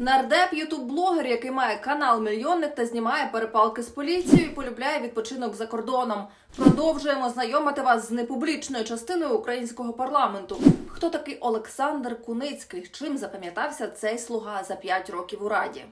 Нардеп ютуб-блогер, який має канал Мільйонник та знімає перепалки з поліцією, полюбляє відпочинок за кордоном. Продовжуємо знайомити вас з непублічною частиною українського парламенту. Хто такий Олександр Куницький? Чим запам'ятався цей слуга за 5 років у раді?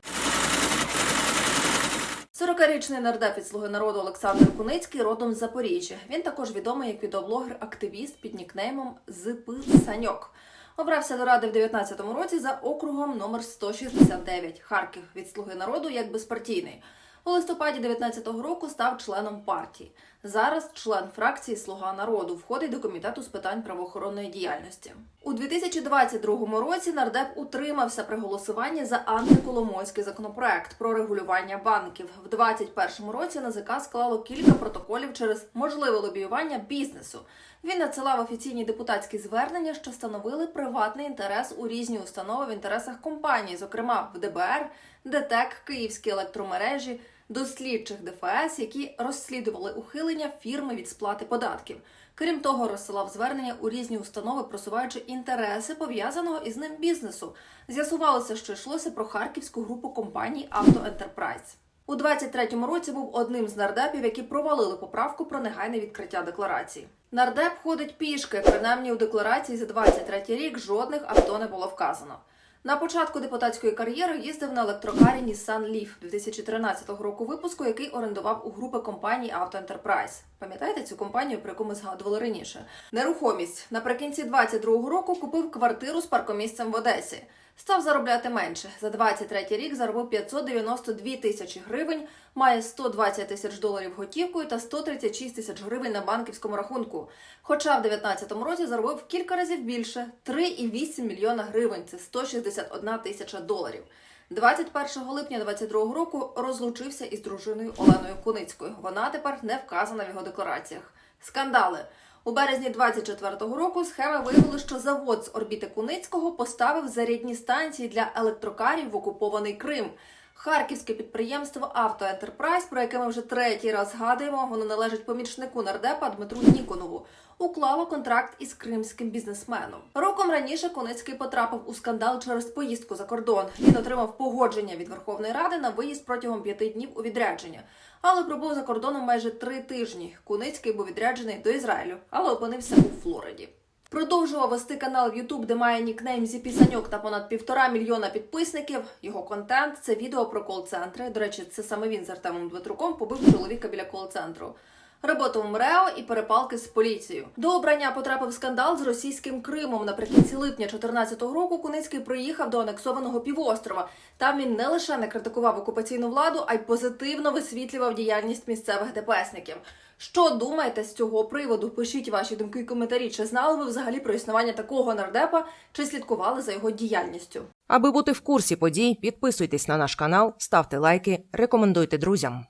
40-річний нардеп від слуги народу Олександр Куницький родом з Запоріжжя. Він також відомий як відеоблогер-активіст під нікнеймом ЗП Саньок. Обрався до ради в 19-му році за округом номер 169 Харків від слуги народу як безпартійний. У листопаді 19-го року став членом партії. Зараз член фракції Слуга народу входить до комітету з питань правоохоронної діяльності. У 2022 році нардеп утримався при голосуванні за антиколомойський законопроект про регулювання банків. В 2021 році НАЗК склало кілька протоколів через можливе лобіювання бізнесу. Він надсилав офіційні депутатські звернення, що становили приватний інтерес у різні установи в інтересах компанії, зокрема в ДБР, ДТЕК, Київські електромережі, до слідчих ДФС, які розслідували ухилення фірми від сплати податків. Крім того, розсилав звернення у різні установи, просуваючи інтереси пов'язаного із ним бізнесу. З'ясувалося, що йшлося про харківську групу компаній Авто Ентерпрайз. У 23-му році був одним з нардепів, які провалили поправку про негайне відкриття декларації. Нардеп ходить пішки, принаймні у декларації за 23 рік жодних авто не було вказано. На початку депутатської кар'єри їздив на електрокарі Nissan Leaf 2013 року випуску, який орендував у групи компаній Auto Enterprise. Пам'ятаєте цю компанію, про яку ми згадували раніше? Нерухомість наприкінці 22 року купив квартиру з паркомісцем в Одесі. Став заробляти менше. За 23 рік заробив 592 тисячі гривень, має 120 тисяч доларів готівкою та 136 тисяч гривень на банківському рахунку. Хоча в 2019 році заробив кілька разів більше 3,8 мільйона гривень. Це 161 тисяча доларів. 21 липня 2022 року розлучився із дружиною Оленою Куницькою. Вона тепер не вказана в його деклараціях. Скандали. У березні 24-го року схеми виявили, що завод з орбіти Куницького поставив зарядні станції для електрокарів в окупований Крим. Харківське підприємство Авто Ентерпрайз, про яке ми вже третій раз згадуємо, воно належить помічнику нардепа Дмитру Ніконову, уклало контракт із кримським бізнесменом. Роком раніше Куницький потрапив у скандал через поїздку за кордон. Він отримав погодження від Верховної Ради на виїзд протягом п'яти днів у відрядження. Але пробув за кордоном майже три тижні. Куницький був відряджений до Ізраїлю, але опинився у Флориді. Продовжував вести канал в YouTube, де має нікнейм зі пісаньок та понад півтора мільйона підписників. Його контент це відео про кол-центри. До речі, це саме він з Артемом Дмитруком побив чоловіка біля кол-центру. Роботу в МРЕО і перепалки з поліцією. До обрання потрапив скандал з російським Кримом. Наприкінці липня 2014 року Куницький приїхав до анексованого півострова. Там він не лише не критикував окупаційну владу, а й позитивно висвітлював діяльність місцевих ДПСників. Що думаєте з цього приводу? Пишіть ваші думки і коментарі. Чи знали ви взагалі про існування такого нардепа, чи слідкували за його діяльністю? Аби бути в курсі подій, підписуйтесь на наш канал, ставте лайки, рекомендуйте друзям.